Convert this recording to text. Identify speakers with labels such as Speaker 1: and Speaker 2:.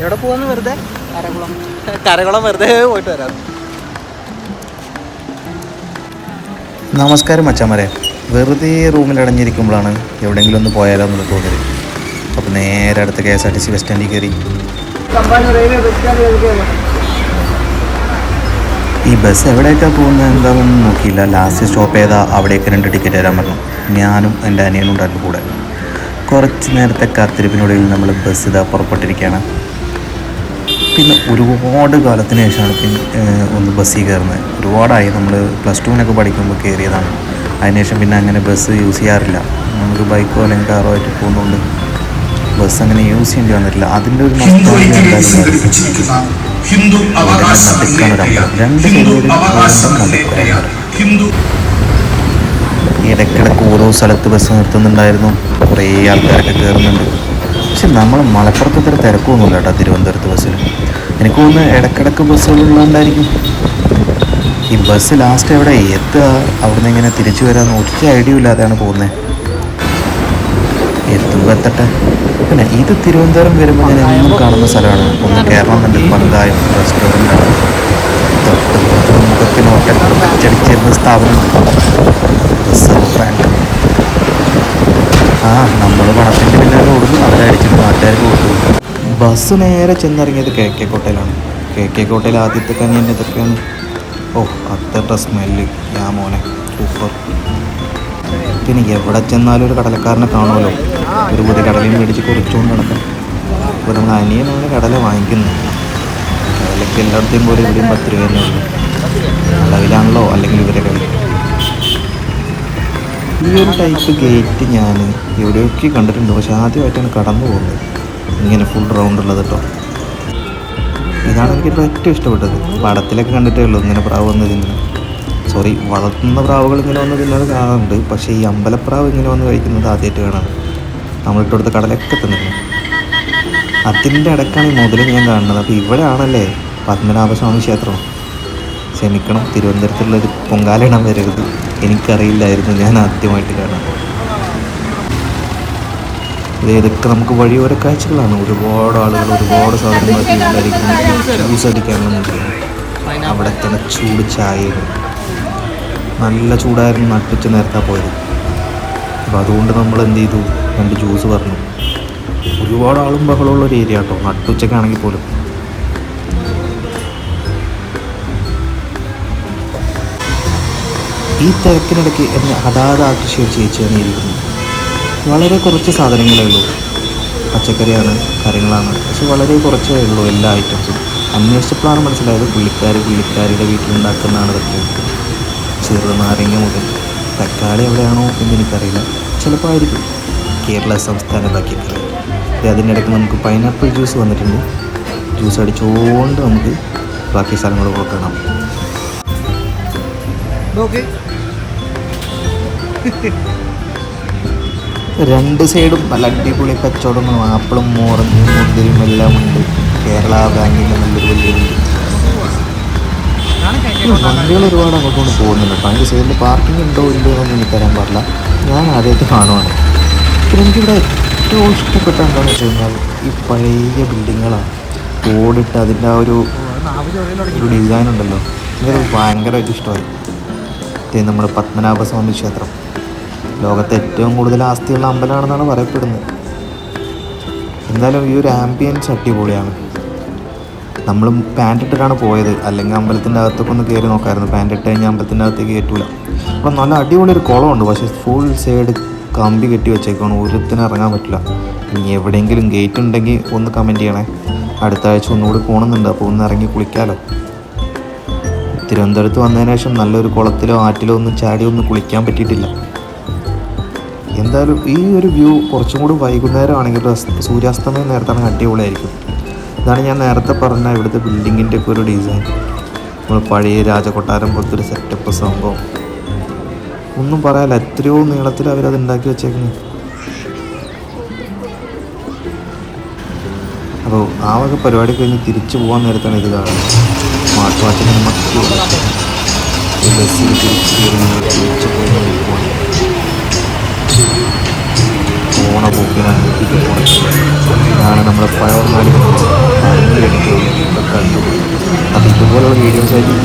Speaker 1: എവിടെ പോവാന്ന് വെറുതെ? കരകുളം. കരകുളം വെറുതെ പോയിട്ട് വരാം.
Speaker 2: നമസ്കാരം അച്ഛാമരെ വെറുതെ റൂമിൽ അടഞ്ഞിരിക്കുമ്പോഴാണ് എവിടെയെങ്കിലും ഒന്ന് പോയാലോ എന്നുള്ള തോന്നൽ. അപ്പോൾ നേരെ അടുത്ത K S R T C bus സ്റ്റാൻഡിൽ കയറി. ഈ ബസ് എവിടെയൊക്കെ പോകുന്നത് എന്താണെന്ന് നോക്കിയില്ല. ലാസ്റ്റ് സ്റ്റോപ്പ് ചെയ്താൽ അവിടെയൊക്കെ രണ്ട് ടിക്കറ്റ് തരാൻ പറഞ്ഞു. ഞാനും എന്റെ അനിയനും ഉണ്ടായിരുന്നു കൂടെ. കുറച്ച് നേരത്തെ കാത്തിരിപ്പിനുള്ളിൽ നമ്മൾ ബസ് ഇതാ പുറപ്പെട്ടിരിക്കുകയാണ്. പിന്നെ ഒരുപാട് കാലത്തിന് ശേഷമാണ് പിന്നെ ഒന്ന് ബസ്സിൽ കയറുന്നത്. ഒരുപാടായി. നമ്മൾ പ്ലസ് ടുവിനൊക്കെ പഠിക്കുമ്പോൾ കയറിയതാണ്. അതിനുശേഷം പിന്നെ അങ്ങനെ ബസ് യൂസ് ചെയ്യാറില്ല. നമുക്ക് ബൈക്കോ അല്ലെങ്കിൽ കാറോ ആയിട്ട് പോകുന്നതുകൊണ്ട് ബസ് അങ്ങനെ യൂസ് ചെയ്യേണ്ടി വന്നിട്ടില്ല. അതിന്റെ ഒരു. രണ്ട് ഇടയ്ക്കിടയ്ക്ക് ഓരോ സ്ഥലത്ത് ബസ് നിർത്തുന്നുണ്ടായിരുന്നു. കുറേ ആൾക്കാരൊക്കെ കയറുന്നുണ്ട്. പക്ഷെ നമ്മൾ മലപ്പുറത്ത് ഇത്ര തിരക്കൊന്നുമില്ല കേട്ടോ തിരുവനന്തപുരത്ത് ബസ്സിൽ. എനിക്ക് തോന്നുന്നു ഇടക്കിടക്ക് ബസ്സുകളുള്ളതുകൊണ്ടായിരിക്കും ഈ ബസ് ലാസ്റ്റ് എവിടെ എത്തുക അവിടെ നിന്ന് ഇങ്ങനെ തിരിച്ചു വരാമെന്ന് ഒറ്റ ഐഡിയ ഇല്ലാതെയാണ് പോകുന്നത് എത്തുമ്പോൾ എത്തട്ടെ. പിന്നെ ഇത് തിരുവനന്തപുരം വരുമ്പോൾ ഞാൻ എന്നും കാണുന്ന സ്ഥലമാണ്. ഒന്ന് കേരളം കണ്ട് പങ്കായം റെസ്റ്റോറന്റാണ് തൊട്ട് മുഖത്തിന് ഹോട്ടൽ അച്ചടിച്ചിരുന്ന സ്ഥാപനം. റിസർവ് ബാങ്ക് ആ നമ്മൾ പണത്തിന്റെ പിന്നാലെ ഓടുന്നു. അവരടിച്ചിട്ട് നാട്ടുകാർക്ക് കൊടുത്തു ബസ് നേരെ ചെന്നിറങ്ങിയത് കെ കെ കോട്ടയിലാണ്. കെ കെ കോട്ടയിൽ ആദ്യത്തെ കഞ്ഞി തന്നെ ഇതൊക്കെയാണ്. ഓ അത്ര സ്മെല്ല്. ഞാൻ മോനെ സൂപ്പർ. പിന്നെ എവിടെ ചെന്നാലും ഒരു കടലക്കാരനെ കാണുമല്ലോ. ഒരു പുതിയ കടലയും മേടിച്ച് കുറച്ചുകൊണ്ട് നടക്കാം അപ്പോൾ നമ്മൾ അനിയനാണ് കടല വാങ്ങിക്കുന്നത് കടലയ്ക്ക് എല്ലായിടത്തെയും പോലെ ഇവിടെയും പത്ത് രൂപ തന്നെ ഉള്ളൂ അളവിലാണല്ലോ അല്ലെങ്കിൽ ഇവരെ കളി. ഈ ഒരു ടൈപ്പ് ഗേറ്റ് ഞാൻ എവിടെയൊക്കെ കണ്ടിട്ടുണ്ട്. പക്ഷെ ആദ്യമായിട്ടാണ് കടന്നു പോകുന്നത്. ഇങ്ങനെ ഫുൾ റൗണ്ട് ഉള്ളത് കേട്ടോ ഇതാണ് എനിക്ക് ഏറ്റവും ഇഷ്ടപ്പെട്ടത്. പടത്തിലൊക്കെ കണ്ടിട്ടേ ഉള്ളൂ ഇങ്ങനെ പ്രാവ് വന്ന് തിന്നുന്നത് സോറി വളർത്തുന്ന പ്രാവുകൾ ഇങ്ങനെ വന്ന് തിന്നുന്നത് കാണാറുണ്ട്. പക്ഷേ ഈ അമ്പലപ്രാവ് ഇങ്ങനെ വന്ന് കഴിക്കുന്നത് ആദ്യമായിട്ട് കാണാം നമ്മളിട്ടടുത്ത് കടലൊക്കെ തിന്നിരുന്നു അതിന്റെ ഇടക്കാണ് ഈ മുതൽ ഞാൻ കാണുന്നത്. അപ്പോൾ ഇവിടെ ആണല്ലേ പത്മനാഭസ്വാമി ക്ഷേത്രം. ക്ഷമിക്കണം. തിരുവനന്തപുരത്തുള്ളൊരു പൊങ്കാല ഇടാൻ വരരുത്. എനിക്കറിയില്ലായിരുന്നു ഞാൻ ആദ്യമായിട്ട് കാണാം ഇത് ഇതൊക്കെ നമുക്ക് വഴിയോര കാഴ്ചകളാണ്. ഒരുപാട് ആളുകൾ ഒരുപാട് സാധനങ്ങൾ അവിടെ തന്നെ ചൂട് ചായയും. നല്ല ചൂടായിരുന്നു നട്ടുച്ച നേരത്തെ പോയത്. അപ്പോൾ അതുകൊണ്ട് നമ്മൾ എന്ത് ചെയ്തു? രണ്ട് ജ്യൂസ് പറഞ്ഞു. ഒരുപാട് ആളും ബഹളമുള്ള ഒരു ഏരിയ കേട്ടോ. നട്ടുച്ചക്കാണെങ്കിൽ പോലും. ഈ തിരക്കിനിടയ്ക്ക് എന്നെ അതാത് ആകർഷിച്ച ചേച്ചി ഇരിക്കുന്നത് വളരെ കുറച്ച് സാധനങ്ങളേ ഉള്ളൂ. പച്ചക്കറിയാണ് കാര്യങ്ങളാണ് പക്ഷെ വളരെ കുറച്ചേ ഉള്ളൂ എല്ലാ ഐറ്റംസും. അന്വേഷിച്ചപ്പോഴാണ് മനസ്സിലായത് പുള്ളിക്കാർ പുള്ളിക്കാരുടെ വീട്ടിലുണ്ടാക്കുന്നതാണ് ഇതൊക്കെ ചെറുനാരങ്ങ മുതൽ തക്കാളി എവിടെയാണോ എന്ന് എനിക്കറിയില്ല ചിലപ്പോൾ ആയിരിക്കും. കേരള സംസ്ഥാന പച്ചക്കറി അതിനിടയ്ക്ക് നമുക്ക് പൈനാപ്പിൾ ജ്യൂസ് വന്നിട്ടുണ്ട്. ജ്യൂസ് അടിച്ചുകൊണ്ട് നമുക്ക് ബാക്കി സ്ഥലങ്ങൾ കൊടുക്കണം.
Speaker 1: നോക്ക്.
Speaker 2: രണ്ട് സൈഡും നല്ല അടിപൊളി കച്ചവടങ്ങളും. ആപ്പിളും മോറഞ്ഞും മുന്തിരിയും എല്ലാം ഉണ്ട്. കേരള ബാങ്കിന്റെ നല്ലൊരു വലിയൊരു വണ്ടികൾ ഒരുപാട് അങ്ങോട്ടുകൊണ്ട് പോകുന്നുണ്ട് കേട്ടോ. അതിന്റെ സൈഡിൽ പാർക്കിംഗ് ഉണ്ടോ ഇല്ലയോ എന്നൊന്നും എനിക്കറിയാൻ പാടില്ല. ഞാൻ ആദ്യമായിട്ട് കാണുവാണ്. പിന്നെ എനിക്കിവിടെ ഏറ്റവും ഇഷ്ടപ്പെട്ട എന്താണെന്ന് വെച്ച് കഴിഞ്ഞാൽ ഈ പഴയ ബിൽഡിങ്ങുകളാണ് ഓടിട്ട് അതിന്റെ ആ ഒരു ഒരു ഡിസൈൻ ഉണ്ടല്ലോ. എനിക്കത് ഭയങ്കരമായിട്ട് ഇഷ്ടമായി. ഇത് നമ്മുടെ പത്മനാഭസ്വാമി ക്ഷേത്രം. ലോകത്തെ ഏറ്റവും കൂടുതൽ ആസ്തിയുള്ള അമ്പലമാണെന്നാണ് പറയപ്പെടുന്നത്. എന്തായാലും ഈ ഒരു ആംബിയൻസ് അടിപൊളിയാണ്. നമ്മൾ പാന്റ് ഇട്ടിട്ടാണ് പോയത്. അല്ലെങ്കിൽ അമ്പലത്തിന്റെ അകത്തൊക്കെ ഒന്ന് കയറി നോക്കായിരുന്നു. പാന്റ് ഇട്ട് കഴിഞ്ഞാൽ അമ്പലത്തിന്റെ അകത്തേക്ക് കയറ്റൂല. അപ്പം നല്ല അടിപൊളി ഒരു കുളമുണ്ട്. പക്ഷേ ഫുൾ സൈഡ് കമ്പി കെട്ടി വെച്ചേക്കാണ്. ഒരുത്തിന് ഇറങ്ങാൻ പറ്റില്ല. ഇനി എവിടെയെങ്കിലും ഗേറ്റ് ഉണ്ടെങ്കിൽ ഒന്ന് കമന്റ് ചെയ്യണേ. അടുത്ത ആഴ്ച ഒന്നുകൂടി പോകണമെന്നുണ്ട്. അപ്പോൾ ഒന്ന് ഇറങ്ങി കുളിക്കാമല്ലോ തിരുവനന്തപുരത്ത് വന്നതിന് ശേഷം നല്ലൊരു കുളത്തിലോ ആറ്റിലോ ഒന്നും ചാടിയോ ഒന്നും കുളിക്കാൻ പറ്റിയിട്ടില്ല. എന്തായാലും ഈ ഒരു വ്യൂ കുറച്ചും കൂടി വൈകുന്നേരം ആണെങ്കിൽ സൂര്യാസ്തമയം നേരത്താണ് അടിപൊളിയായിരിക്കും. ഇതാണ് ഞാൻ നേരത്തെ പറഞ്ഞ ഇവിടുത്തെ ബിൽഡിങ്ങിന്റെ ഒക്കെ ഒരു ഡിസൈൻ. നമ്മൾ പഴയ രാജകൊട്ടാരം പോലത്തെ ഒരു സെറ്റപ്പ് സംഭവം. ഒന്നും പറയാല്ല എത്രയോ നീളത്തിൽ അവരത് ഉണ്ടാക്കി വെച്ചേക്കുന്നു. അപ്പോൾ ആ വക പരിപാടി കഴിഞ്ഞ് തിരിച്ചു പോകാൻ നേരത്താണ് ഇത് കാണുന്നത്. സ്മാർട്ട് വാച്ചിൽ നമുക്ക് ബസ്സിൽ തിരിച്ചു കയറുന്നത് ഓണ പോക്കിനാണ് ഇതാണ് നമ്മുടെ പഴയ നാടുകൾ കണ്ടു അപ്പം വീഡിയോസ് ആയിട്ട്